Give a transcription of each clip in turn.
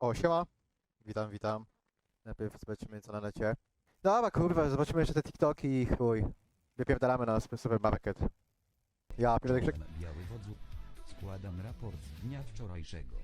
O, siema. Witam, witam. Najpierw zobaczymy co na necie. Dobra, kurwa, zobaczymy jeszcze te TikToki i chuj. Wypierdalamy na supermarket. Ja pierdolę krzyk. Biały wodzu. Składam raport z dnia wczorajszego.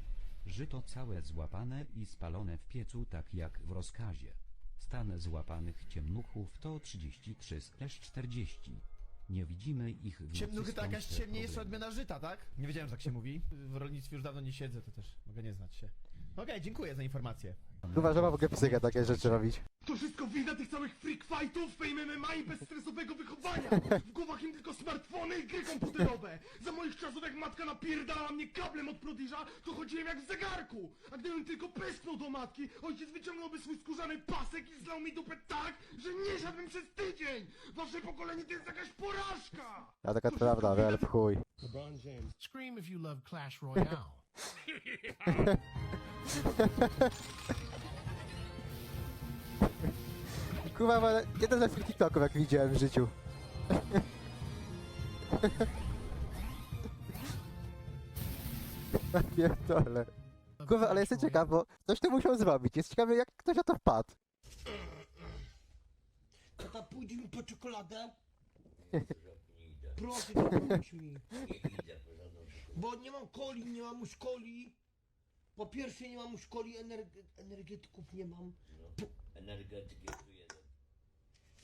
Żyto całe złapane i spalone w piecu tak jak w rozkazie. Stan złapanych ciemnuchów to 33/40. Nie widzimy ich w Ciemnuchy to jakaś ciemniejsza odmiana żyta, tak? Nie wiedziałem, że tak się mówi. W rolnictwie już dawno nie siedzę, to też mogę nie znać się. Okej, dziękuję za informację. Kurwa, że ma w ogóle psychę takie rzeczy robić. To wszystko wina tych całych freak fightów, fame MMA i bezstresowego wychowania! W głowach im tylko smartfony i gry komputerowe! Za moich czasów jak matka napierdalała mnie kablem od prodiża, to chodziłem jak w zegarku! A gdybym tylko pysknął do matki, ojciec wyciągnąłby swój skórzany pasek i zlał mi dupę tak, że nie siadłbym przez tydzień! Wasze pokolenie to jest jakaś porażka! Ja taka prawda, ale w chuj. Scream if you love Clash Royale. Kurwa, ale jeden z lepszych TikToków jak widziałem w życiu. Ja Pierdolę. Kurwa, ale jestem ciekaw, bo ktoś to musiał zrobić. Jest ciekawy, jak ktoś na to wpadł. Tata, pójdzie mi po czekoladę? Proszę, pomóż mi. Bo nie mam coli, nie mam już coli. Po pierwsze nie mam już coli, energe- energetyków nie mam. Po- Energetyk jest tu jeden.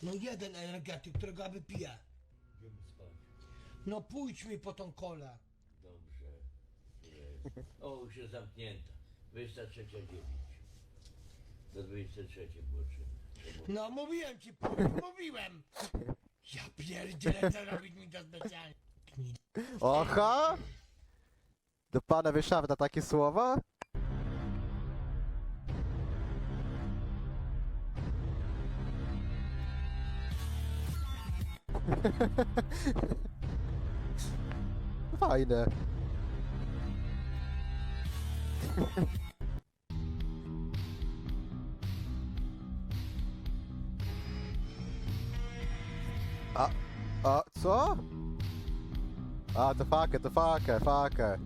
No jeden energetyk, którego ja wypiję. Idziemy spać. No pójdź mi po tą kolę. Dobrze. Jest. O, już jest zamknięta. 23.09. Do 23 było. No mówiłem ci, pójdź, mówiłem. Ja pierdzielę, co robić mi to specjalnie. Oha! Do pana Wyszawna takie słowa? Fajne. A, a, co? A, to fakę, to fakę, fakę.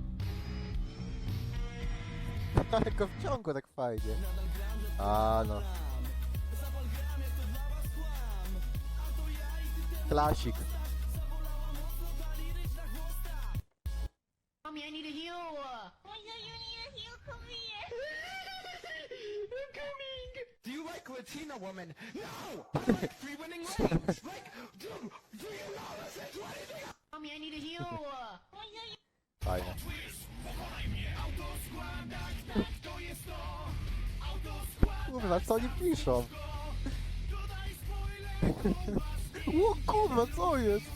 Ale go wciągło tak fajnie. A, no. Klasik. Mommy, I need a heal. Oh, yeah, you need a heel. Come here. I'm coming! Do you like Latina woman? No! I like free winning range! Like, do, do you know this is what? Mommy, I need a heal. Oh, yeah, you Fajne. Kurwa, co oni piszą? O kurwa, co jest?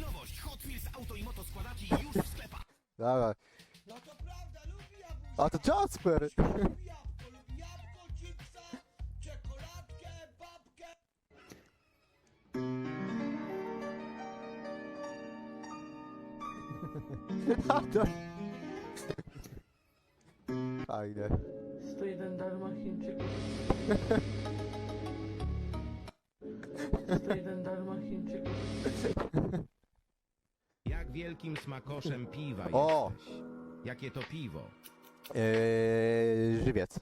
Nowość Hot Wheels auto i moto składaci już w sklepach. Dobra. No to prawda, lubi jabłuszko. A to Jasper! Lubi jabłko, lubi jabłko, chipsa, czekoladkę, babkę. Fajne. 101 101 dalmachińczyków. Jak wielkim smakoszem piwa O! jesteś? Jakie to piwo? Eee, żywiec.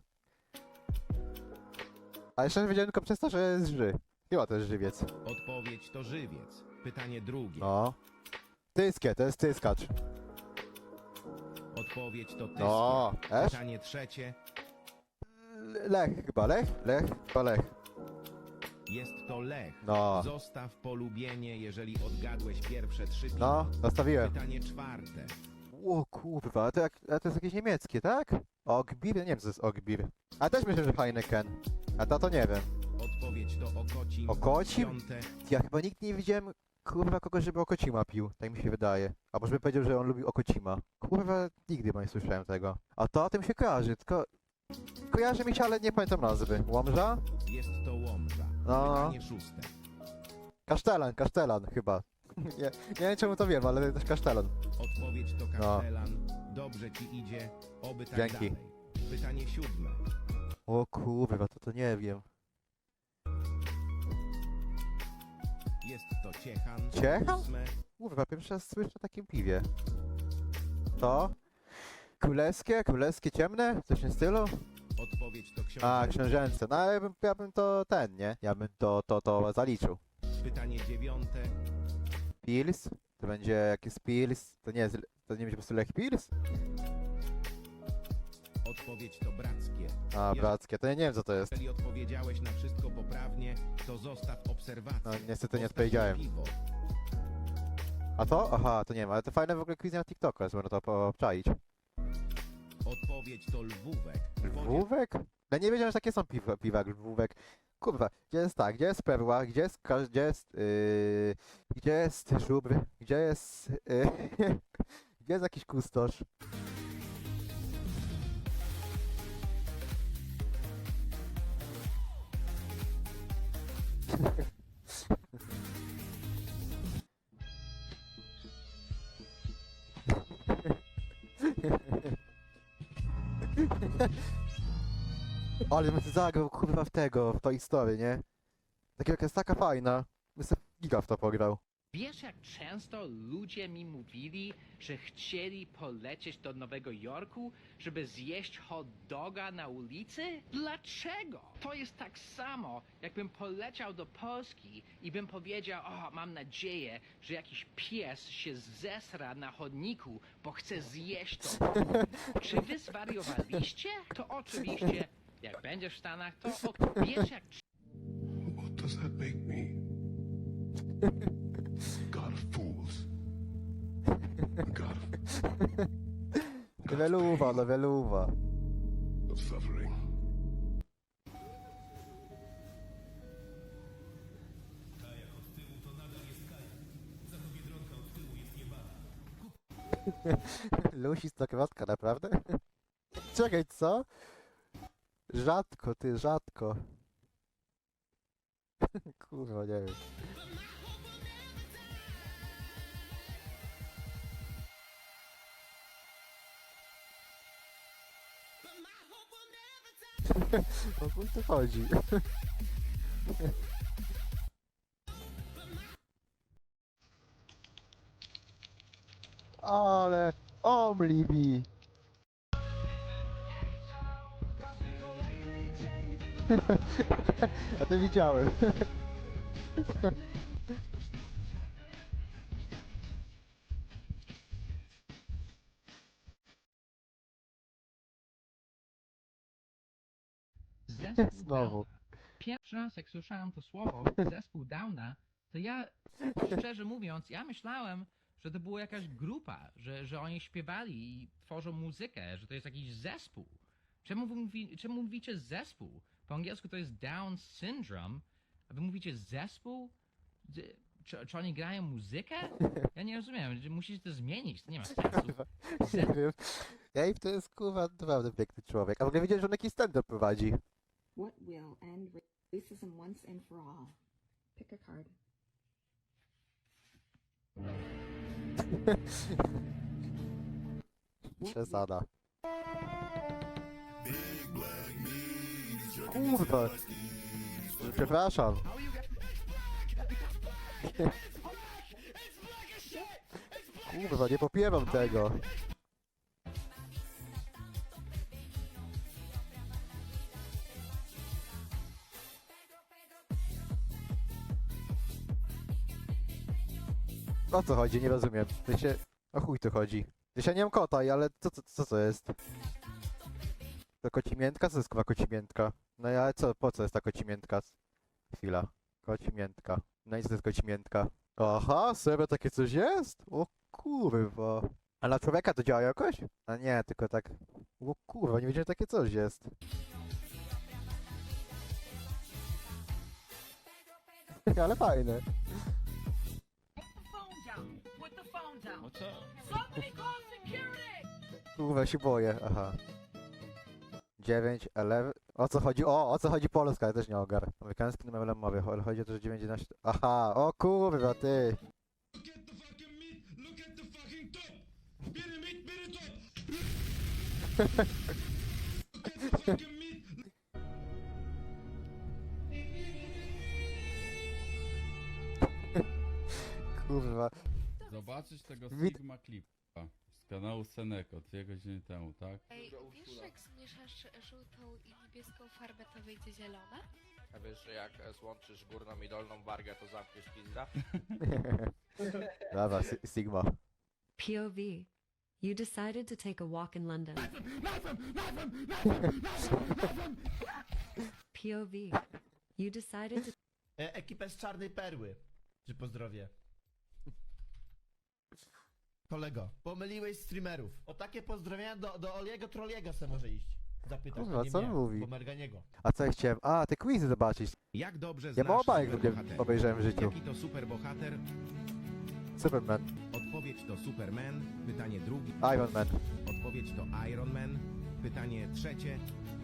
A jeszcze wiedziałem tylko przez to, że jest ży. Chyba to jest żywiec. Odpowiedź to żywiec. Pytanie drugie. No. Tyskie, to jest tyskacz. Odpowiedź to tyska. No, esz? Pytanie trzecie. Lech chyba, Lech? Lech? Chyba Lech. Jest to lech. No. Zostaw polubienie, jeżeli odgadłeś pierwsze trzy piwa. No, zostawiłem. Pytanie czwarte. O kurwa, a to, jak, a to jest jakieś niemieckie, tak? Ogbir? Nie wiem co jest Ogbir. A też myślę, że Heineken. A to to nie wiem. Odpowiedź to okocim. Okocim? Piąte. Ja chyba nigdy nie widziałem kurwa kogoś, żeby Okocima pił. Tak mi się wydaje. Albo żeby powiedział, że on lubi Okocima. Kurwa, nigdy chyba nie słyszałem tego. A to o tym się kojarzy, tylko... Kojarzy mi się, ale nie pamiętam nazwy. Łomża? Jest to łomża. No. Pytanie szóste. Kasztelan, kasztelan chyba. nie, nie wiem czemu to wiem, ale to też kasztelan. Odpowiedź to kasztelan. Dobrze ci idzie. Oby tak No. Dzięki. dalej. Pytanie siódme. O kurwa, to to nie wiem. Jest to ciechan. Ciechan? Ósme. Kurwa, pierwszy raz słyszę o takim piwie. To? Królewskie? Królewskie ciemne? Coś w tym stylu? Odpowiedź to książę. A, książęce. No ale ja bym, ja bym to ten, nie? Ja bym to, to, to zaliczył. Pytanie dziewiąte. Pils? To będzie jakiś Pils? To nie jest, to nie będzie po prostu Lech Pils? Odpowiedź to brackie. A, brackie. To ja nie wiem co to jest. Jeżeli odpowiedziałeś na wszystko poprawnie, to zostaw obserwację. No niestety nie odpowiedziałem. piwo. A to? Aha, to nie wiem, ale to fajne w ogóle quiz na TikToku jest, można to obczaić. Odpowiedź to lwówek. Lwówek? Ja nie wiedziałem, że takie są piwa, piwa lwówek. Kurwa, gdzie jest tak, gdzie jest perła, gdzie jest, ka- gdzie jest, yy, gdzie jest żubr, gdzie jest, yy, gdzie jest jakiś kustosz? Ale bym zagrał kurwa w tego, w tą historię, nie? Takiego jest taka fajna. Bym sobie giga w to pograł. Wiesz, jak często ludzie mi mówili, że chcieli polecieć do Nowego Jorku, żeby zjeść hot doga na ulicy? Dlaczego? To jest tak samo, jakbym poleciał do Polski i bym powiedział, o, mam nadzieję, że jakiś pies się zesra na chodniku, bo chce zjeść to. Czy wy zwariowaliście? To oczywiście, jak będziesz w Stanach, to ok. wiesz, jak Leveluwa, leveluwa. of suffering. Lusi stokrotka, naprawdę? Czekaj, co? Rzadko, ty, rzadko. Kurwa, nie wiem. O chuj tu chodzi? Ale... Omlibi! A to widziałem. Znowu. Pierwszy raz jak słyszałem to słowo, zespół Downa, to ja, szczerze mówiąc, ja myślałem, że to była jakaś grupa, że, że oni śpiewali i tworzą muzykę, że to jest jakiś zespół. Czemu, mówi, czemu mówicie zespół? Po angielsku to jest Down syndrome, a wy mówicie zespół? Czy, czy, oni grają muzykę? Ja nie rozumiem, musicie to zmienić, to nie ma sensu. Nie wiem. Dave to jest kurwa naprawdę piękny człowiek. A w ogóle widziałem, że on jakiś stand-up prowadzi. What will end racism once and for all? Pick a card. Przesada. Kurwa. Przepraszam. Kurwa, nie popieram tego. O co chodzi? Nie rozumiem. To się... O chuj tu chodzi. To się nie mam kota, ale co, co, co to jest? To kocimiętka? Co jest kurwa kocimiętka? No ale co, po co jest ta kocimiętka? Chwila. Kocimiętka. No i co to jest kocimiętka? Aha, serio takie coś jest? O kurwa. A na człowieka to działa jakoś? A nie, tylko tak... O kurwa, nie wiedziałem, że takie coś jest. Ale fajne. Kurwa, się boję, aha. 9, 11... O co chodzi? O, o co chodzi Polska? Ja też nie ogar. Amerykański numer lemowy, ale chodzi o to, że 9, 11... Aha, o kurwa, ty! Kurwa. Zobaczyć tego Wid- Sigma Clipa. kanału Seneko, dwie godziny temu, tak? Ej, wiesz, że jak zmieszasz żółtą i niebieską farbę, to wyjdzie zielona? A wiesz, że jak e, złączysz górną i dolną wargę, to zamkniesz pizda? Dobra, Si- Sigma. POV. You decided to take a walk in London. POV. You decided to E, ekipę z Czarnej Perły. Czy pozdrowie. Kolego, pomyliłeś streamerów. O takie pozdrowienia do, do Oliego Trolliego se może iść. Zapytać, Kurwa, a nie co mnie, on mówi? Bo Merganiego. A co ja chciałem? A, te quizy zobaczyć. Jak dobrze Ja znasz mało bajek superbohaterów? obejrzałem w życiu. Jaki to superbohater? Superman, Odpowiedź to Superman. Pytanie drugie. Iron Man, Odpowiedź to Iron Man. Pytanie trzecie.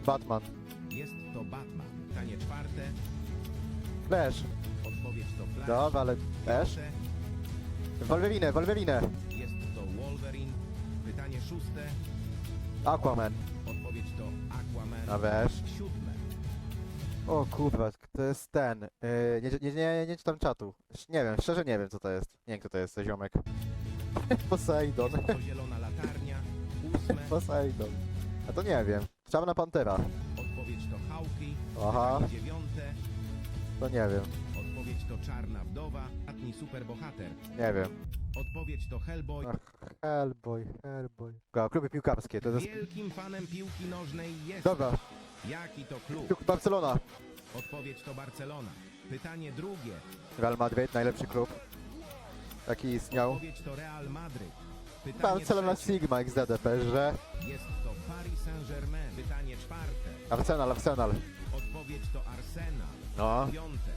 Batman, Jest to Batman. Pytanie czwarte. Flash. Odpowiedź to Flash. Dobra, ale Jest to Wolverine. Pytanie szóste. Aquaman. Odpowiedź to Aquaman. A weź. Siódme. O kurwa, to jest ten. Yy, nie, nie, nie, nie czytam czatu. Nie wiem, szczerze nie wiem co to jest. Nie wiem kto to jest, to ziomek. Poseidon. Jest to Zielona Latarnia. Ósme. Poseidon. A to nie wiem. Czarna Pantera. Odpowiedź to Hawkeye. Aha. Pytanie dziewiąte. To nie wiem. Odpowiedź to Czarna Wdowa. Ostatni superbohater. Nie wiem. Odpowiedź to Hellboy. Ach, Hellboy, Hellboy. Go, kluby piłkarskie, to jest... Wielkim fanem piłki nożnej jest. Dobra, Jaki to klub? Piłk- Barcelona. Odpowiedź to Barcelona. Pytanie drugie. Real Madrid, najlepszy klub. Jaki istniał. Odpowiedź to Real Madryt. Pytanie Barcelona trzecie. Sigma XDDP, że... Jest to Paris Saint-Germain. Pytanie czwarte. Arsenal, Arsenal. Odpowiedź to Arsenal. No. Piąte.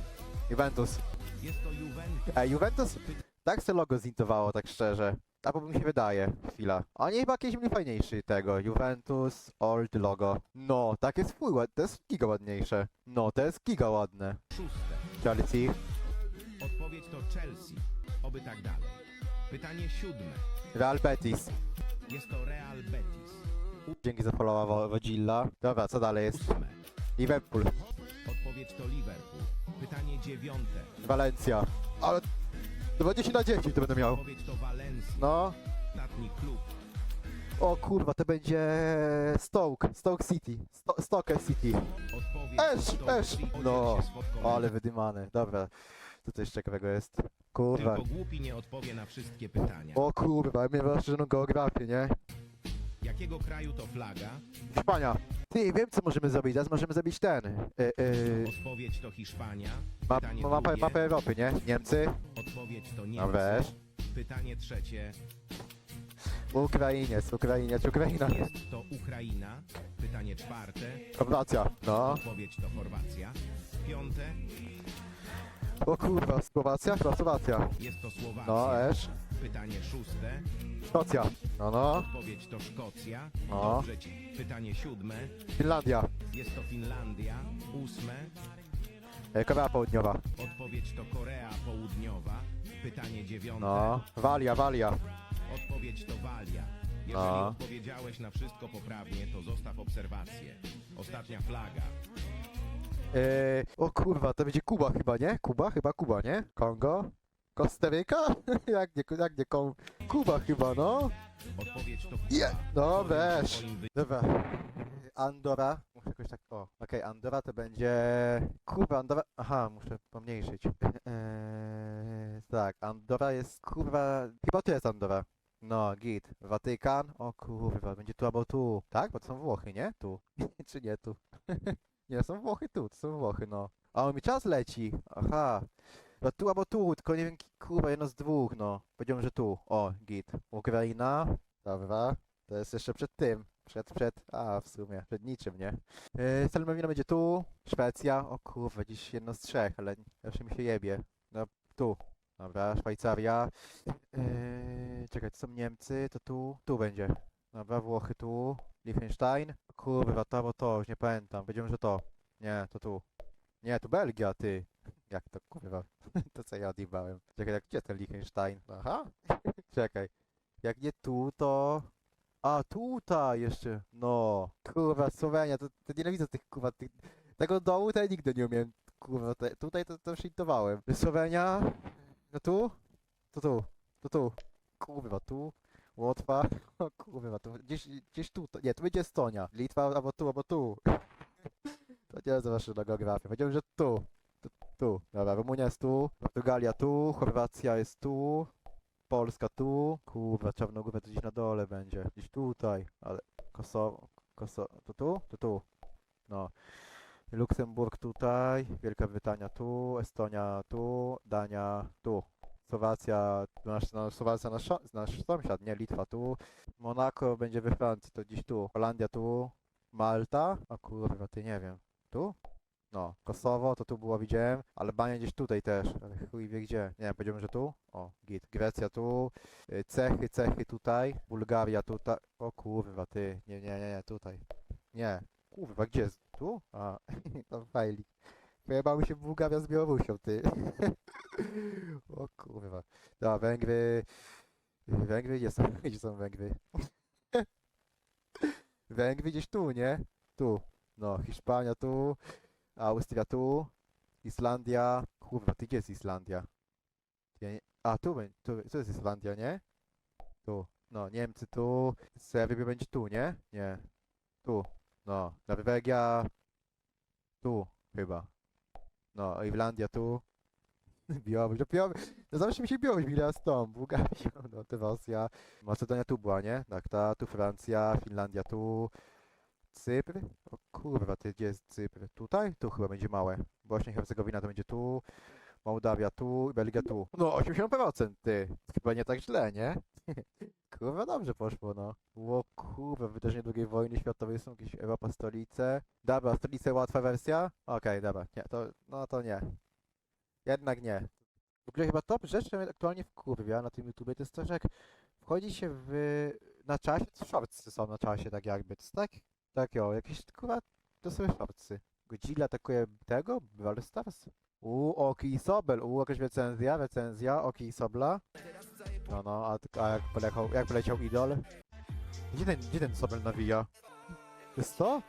Juventus. Jest to Juventus. Ej, Juventus tak se logo zintowało, tak szczerze. Albo mi się wydaje, chwila. Oni chyba jakiś mniej fajniejszy tego. Juventus, old logo. No, tak jest fuj, to jest giga ładniejsze. No, to jest giga ładne. Szóste. Chelsea, Odpowiedź to Chelsea. Oby tak dalej. Pytanie siódme. Real Betis. Jest to Real Betis. Dzięki za followa Wo- Wodzilla. Dobra, co dalej jest? Ósme. Liverpool, Odpowiedź to Liverpool. Pytanie dziewiąte. Valencia. Ale... 20 na 10 to będę miał. No. O kurwa, to będzie Stoke, Stoke City, Sto Stoke City. Esz, esz. No, ale wydymane. Dobra, co to jeszcze ciekawego jest? Kurwa. Tylko głupi nie odpowie na wszystkie pytania. O kurwa, ja miałem rozszerzoną geografię, nie? Jakiego kraju to flaga? Hiszpania. Ty, wiem co możemy zrobić, teraz możemy zrobić ten. Y, y, Odpowiedź to Hiszpania. ma, Pytanie ma, mapę, drugie. mapę Europy, nie? Niemcy, Odpowiedź to a Niemcy. weź. Pytanie trzecie. Ukrainiec, Ukrainiec, Ukraina. Jest to Ukraina. Pytanie czwarte. Chorwacja, no. Odpowiedź to Chorwacja. Piąte. O kurwa, Słowacja, chyba Słowacja. Jest to Słowacja. No, Esz. Pytanie szóste. Szkocja, no no. Odpowiedź to Szkocja. No. Dobrze ci. Pytanie siódme. Finlandia, Jest to Finlandia. Ósme. e, Korea Południowa. Odpowiedź to Korea Południowa. Pytanie dziewiąte. No. Walia, Walia. Odpowiedź to Walia. Jeżeli No. odpowiedziałeś na wszystko poprawnie, to zostaw obserwację. Ostatnia flaga. E, o kurwa, to będzie Kuba chyba, nie? Kuba? Chyba Kuba, nie? Kongo? Kostaryka? jak nie, jak nie, Kuba chyba, no. Odpowiedź to Kuba. Je, no weź. Dobra. Andora. Muszę jakoś tak. O, okej, Andora to będzie. Kurwa, Andora. Aha, muszę pomniejszyć. Eee, tak, Andora jest kurwa. Chyba tu jest Andora. No, git. Watykan. O kurwa, będzie tu albo tu. Tak? Bo to są Włochy, nie? Tu. Czy nie tu? nie, są Włochy tu, to są Włochy, no. A on mi czas leci. Aha. No tu albo tu, tylko nie wiem, kurwa, jedno z dwóch, no. Powiedziałem, że tu. O, git. Ukraina. Dobra. To jest jeszcze przed tym. Przed, przed, a w sumie, przed niczym, nie? Yy, Selmowina będzie tu, Szwecja, o kurwa, dziś jedno z trzech, ale zawsze mi się jebie. No, tu. Dobra, Szwajcaria. Yy, czekaj, to są Niemcy, to tu, tu będzie. Dobra, Włochy tu, Liechtenstein. Kurwa, to albo to, już nie pamiętam, powiedziałem, że to. Nie, to tu. Nie, tu Belgia, ty. Jak to, kurwa, to co ja odjebałem. Czekaj, jak, gdzie ten Liechtenstein? Aha, czekaj. Jak nie tu, to... A, tutaj jeszcze, no. Kurwa, Słowenia, to, to nienawidzę tych, kurwa, tych, tego dołu to ja nigdy nie umiem, kurwa, te, tutaj to, to shitowałem. Słowenia, no tu, to tu, to tu, kurwa, tu, Łotwa. O kurwa, to gdzieś, gdzieś tu, to, nie, tu będzie Estonia. Litwa albo tu, albo tu. To nie za waszą geografię. Powiedziałem, że tu. Tu. Dobra, Rumunia jest tu, Portugalia tu, Chorwacja jest tu, Polska tu. Kurwa, Czarnogórę to gdzieś na dole będzie. Gdzieś tutaj, ale Kosowo, Kosowo, to tu? To tu. No. Luksemburg tutaj, Wielka Brytania tu, Estonia tu, Dania tu. Słowacja, nasz, no, Słowacja nasz, nasz sąsiad, nie? Litwa tu. Monako będzie we Francji, to gdzieś tu. Holandia tu. Malta? O kurwa, ty nie wiem. Tu? No, Kosowo, to tu było, widziałem. Albania gdzieś tutaj też, ale chuj wie gdzie. Nie wiem, powiedziałbym, że tu? O, git. Grecja tu. Y, Cechy, Cechy tutaj. Bułgaria tutaj. O kurwa, ty. Nie, nie, nie, nie, tutaj. Nie. Kurwa, gdzie jest? Tu? A, tam fajlik. Pojebały się Bułgaria z Białorusią, ty. o kurwa. Dobra, Węgry. Węgry, gdzie są, gdzie są Węgry? Węgry gdzieś tu, nie? Tu. No, Hiszpania tu. Austria tu. Islandia. Kurwa, ty gdzie jest Islandia? Ja nie... A, tu, będzie- tu, tu jest Islandia, nie? Tu. No, Niemcy tu. Serbia będzie tu, nie? Nie. Tu. No, Norwegia. Tu, chyba. No, Irlandia tu. Białoruś, no Białoruś, no zawsze mi się Białoruś mila z tą, Bułgarią, no to Rosja. Macedonia tu była, nie? Tak, ta, tu Francja, Finlandia tu. Cypr? O kurwa, ty gdzie jest Cypr? Tutaj? Tu chyba będzie małe. Bośnia i Hercegowina to będzie tu. Mołdawia tu, Belgia tu. No 80% ty. Chyba nie tak źle, nie? kurwa dobrze poszło, no. Ło kurwa, wydarzenia II wojny światowej są jakieś Europa stolice. Dobra, stolice łatwa wersja? Okej, dobra, nie, to, no to nie. Jednak nie. W ogóle chyba top rzecz, która mnie aktualnie na tym YouTubie, to jest to, że jak wchodzi się w... na czasie, to shortsy są na czasie, tak jakby. To jest tak, tak o, jakieś kurwa, są shortsy. Godzilla atakuje tego, Brawl Stars. U, Oki i Sobel, u, jakaś recenzja, recenzja, Oki i Sobla. No, no, a, a jak, poleciał, jak poleciał Idol? Gdzie ten, gdzie ten Sobel nawija? Jest to?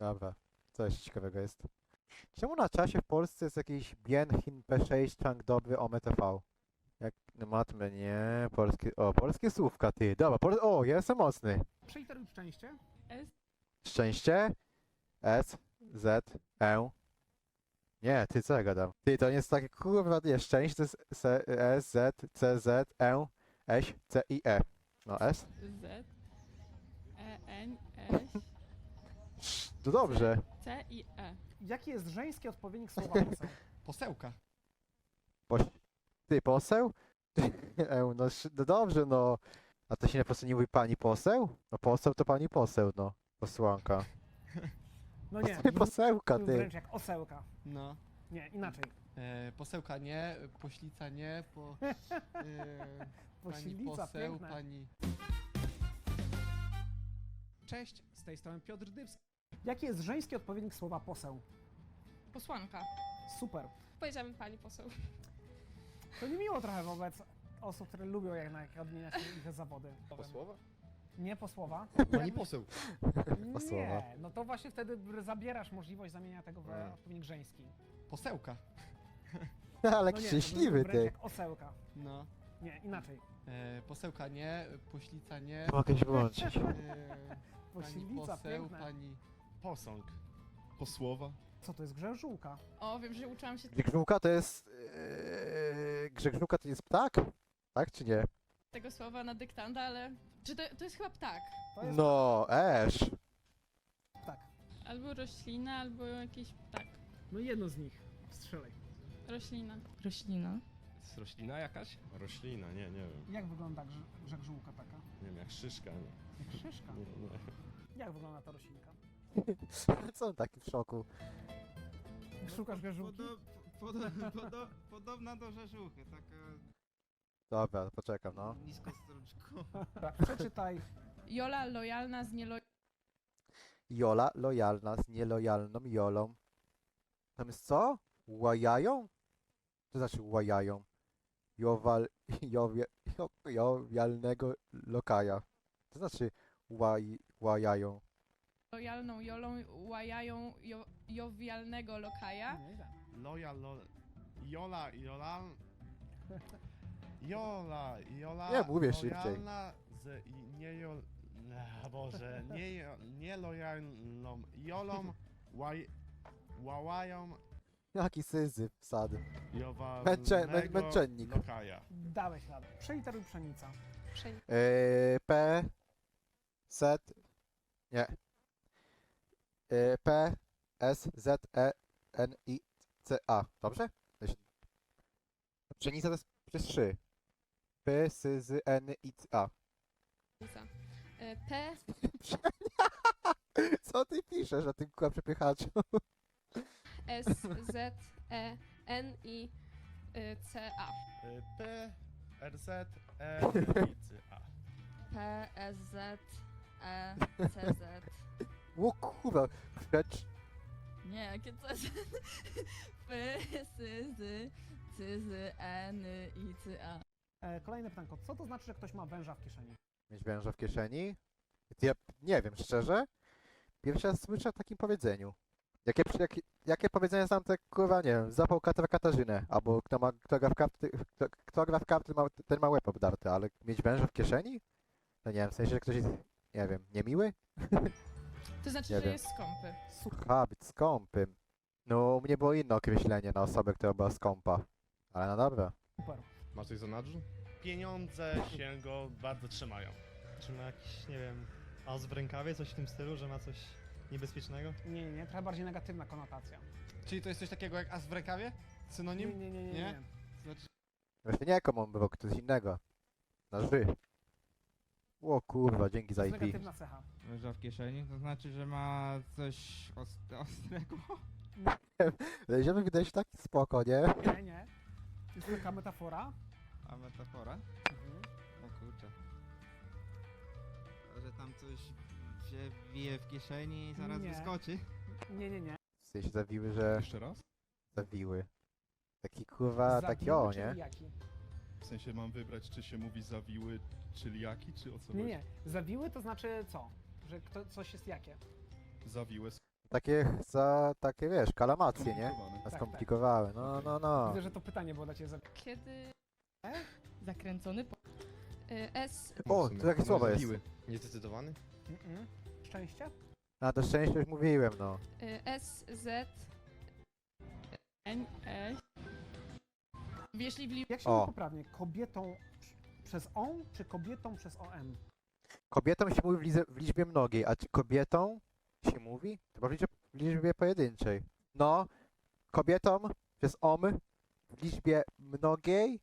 Dobra, coś ciekawego jest. Czemu na czasie w Polsce jest jakiś Bienhin P6 Chang dobry OMTV? Jak no matmy, nie, polskie, o, polskie słówka, ty, dobra, pol, o, ja jestem mocny. Przeliteruj szczęście. Szczęście, S, Z, E. Nie, ty co ja gadam? Ty, to nie jest takie, kurwa, nie, szczęście to jest S, S, Z, C, Z, E, S, C, I, E. No, S? Z, E, N, S, To dobrze. C i E. Jaki jest żeński odpowiednik słowa poseł? Posełka. Poś... Ty, poseł? No, sz- no dobrze, no. A to się po prostu nie mówi pani poseł? No poseł to pani poseł, no. Posłanka. No nie. Ty posełka, ty. Wręcz jak osełka. No. Nie, inaczej. E, posełka nie, poślica nie, po... E, pani poseł, piękne. pani... Cześć, z tej strony Piotr Dybski. Jaki jest żeński odpowiednik słowa poseł? Posłanka. Super. Powiedziałabym pani poseł. To niemiło trochę wobec osób, które lubią jednak odmieniać ich zawody. Posłowa? Nie posłowa. Pani poseł. Posłowa. Nie, no to właśnie wtedy zabierasz możliwość zamienia tego w odpowiednik żeński. Posełka. Ale no nie, to szczęśliwy, wręcz ty. jak osełka. No. Nie, inaczej. E, posełka nie, poślica nie. Mogę się wyłączyć. E, pani Poślica, poseł, piękne. pani... Posąg. Posłowa. Co to jest grzeszżółka? O, wiem, że uczyłam się Grzegżółka to jest... Yy, Grzegżółka to jest ptak? Tak czy nie? tego słowa na dyktanda, ale... Czy to, to jest chyba ptak? To jest No, esz. tak. Albo roślina, albo jakiś ptak. No jedno z nich. Strzelaj. Roślina. Roślina. Jest roślina jakaś? Roślina, nie, nie wiem. Jak wygląda grze- grzegżółka taka? Nie wiem, jak szyszka, nie. Jak szyszka. Nie, nie. Jak wygląda ta roślinka? Co on taki w szoku? Szukasz grzegżółki? podobna do rzeżuchy, taka Dobra, poczekam, no. nisko struczką. Tak, przeczytaj. Jola lojalna z nielo... Jola lojalna z nielojalną Jolą. Tam jest co? Łajają? Co znaczy łajają? Jowal... Jowie, jo, jowialnego lokaja. To znaczy łaj, łajają. Lojalną Jolą łajają jo, jowialnego lokaja. Loja, lo... Jola, Jola... Jola, Jola... Nie, mówię szybciej. lojalna Z i nie jol... Boże, nie, jo- nie lojalną Jolą, łaj... Łałają Jaki syzyf, sad. Męcze, mę, męczennik. lokaja. Dałeś radę. Przeliteruj pszenica. Yy, P, Z, nie. Yy, P, S, Z, E, N, I, C, A. Dobrze? Pszenica to jest, jest 3. P, S, Z, N, I, C, A. E, P, Co ty piszesz na tym kurwa przepychaczu? S, Z, E, N, I, y, C, A. Y, P, R, Z, E, I, C, A. P, S, Z, E, C, Z. O kurwa, precz. Nie, jakie C, Z. P, S, Z, C, Z, N, I, C, A. E, kolejne pytanko. Co to znaczy, że ktoś ma węża w kieszeni? Mieć węża w kieszeni? Ja nie wiem, szczerze. Pierwszy raz słyszę o takim powiedzeniu. Jakie, jakie, jakie powiedzenia znam, te kurwa, nie wiem, zapał katra Katarzynę, albo kto, ma, kto gra w karty, kto, kto gra w karty, ma, ten ma łeb obdarty, ale mieć węża w kieszeni? No nie wiem, w sensie, że ktoś jest, nie wiem, niemiły? To znaczy, Nie że wiem. jest skąpy. Ha, być skąpym. No, u mnie było inne określenie na osobę, która była skąpa. Ale no dobra. Super. Masz coś za nadrzu? Pieniądze się go bardzo trzymają. Czy ma jakiś, nie wiem, as w rękawie, coś w tym stylu, że ma coś niebezpiecznego? Nie, nie, nie. Trochę bardziej negatywna konotacja. Czyli to jest coś takiego jak as w rękawie? Synonim? Nie, nie, nie, nie. nie. Znaczy... Właśnie nie komu on był, ktoś innego. Na ży. O kurwa, dzięki za IP. negatywna cecha. Leża w kieszeni, to znaczy, że ma coś ost- ostrego? Ziomek wydaje się taki spoko, nie? Nie, nie. Jest to taka metafora. A metafora? Mhm. O kurczę. To, że tam coś się wije w kieszeni i zaraz Nie. wyskoczy? Nie, nie, nie. W sensie zawiły, że... Jeszcze raz? Zawiły. Taki kurwa, taki o, nie? Jaki? W sensie mam wybrać, czy się mówi zawiły, czyli jaki, czy o co Nie, chodzi? nie. Zawiły to znaczy co? Że kto, coś jest jakie? Zawiłe, Takie, za, takie wiesz, kalamacje, nie? A Tak, tak. Skomplikowały, no, no, no. Widzę, że to pytanie było dla Ciebie zawiłe. Kiedy... Zakręcony po... Y, S, O, tu jakie słowo jest? Niezdecydowany? Mm-mm. Szczęście? A do szczęścia już mówiłem, no. y, S, Z, N, E. Jeśli w li... Jak się O. mówi poprawnie? Kobietą przez on, czy kobietą przez OM? Kobietom się mówi w, lize, w liczbie mnogiej, a czy kobietą się mówi? Chyba w liczbie, w liczbie pojedynczej. No, kobietom przez om w liczbie mnogiej,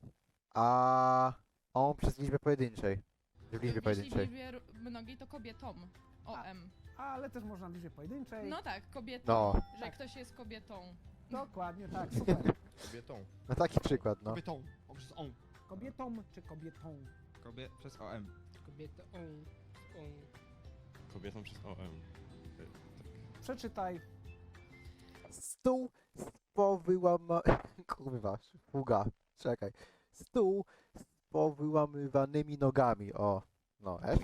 a on przez liczbę pojedynczej. W liczbie Jeśli w pojedynczej. liczbie mnogiej, to kobietom. OM. Ale też można w liczbie pojedynczej. No tak, kobietą. No. Że Tak. ktoś jest kobietą. Dokładnie tak, super. Kobietą. No taki przykład, no. Kobietą, poprzez on. Kobietą czy kobietą? Kobie przez OM. Kobieta, on, on. Kobietą przez OM. Przeczytaj. Stół z powyłama... Kurwa, fuga. Czekaj. Stół z powyłamywanymi nogami. O, no, F?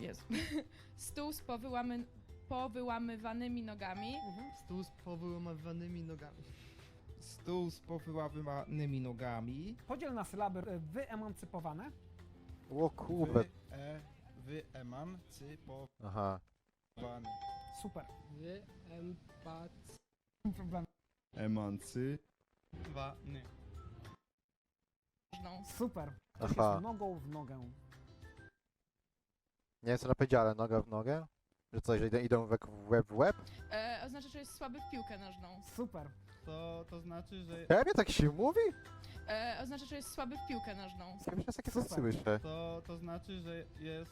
Stół z powyłamy... powyłamywanymi nogami. Stół z powyłamywanymi nogami. Stół z powyłamywanymi nogami. Podziel na sylaby e, wyemancypowane. O kurwa. e, wyemancypowany. Aha. Super. Wy, empat. Problem. Emancy. Wany. Super. Aha. jest nogą w nogę. Nie wiem co na powiedziale, noga w nogę? Że coś, że idą- idą w w łeb w łeb? E, oznacza, że jest słaby w piłkę nożną. Super. To, to znaczy, że... Pewnie tak się mówi? E, oznacza, że jest słaby w piłkę nożną. Raz takie coś słyszę. To, to znaczy, że jest...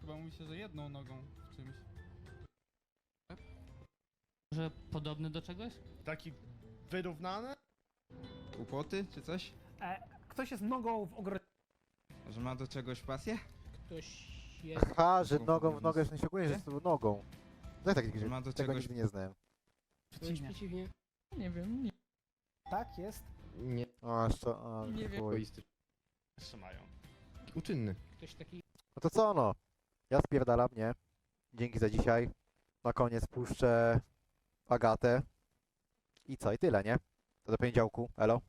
Chyba mówi się, że jedną nogą w czymś. Że podobny do czegoś? Taki wyrównany? Kłopoty czy coś? E, ktoś jest nogą w ogrodzie. Że ma do czegoś pasję? Ktoś jest... Aha, że nogą w nogę, że nie się ogólnie, że z tą nogą. Tak, tak, Że ma do tego czegoś- nigdy nie znałem. Przeciwnie. Przeciwnie. Nie wiem, nie. Tak, jest. Nie. O, aż to, o, Nie wiem. chuj. Trzymają. Uczynny. Ktoś taki... No to co no? Ja spierdalam, nie? Dzięki za dzisiaj. na koniec puszczę Agatę. I co, i tyle, nie? To do poniedziałku, elo.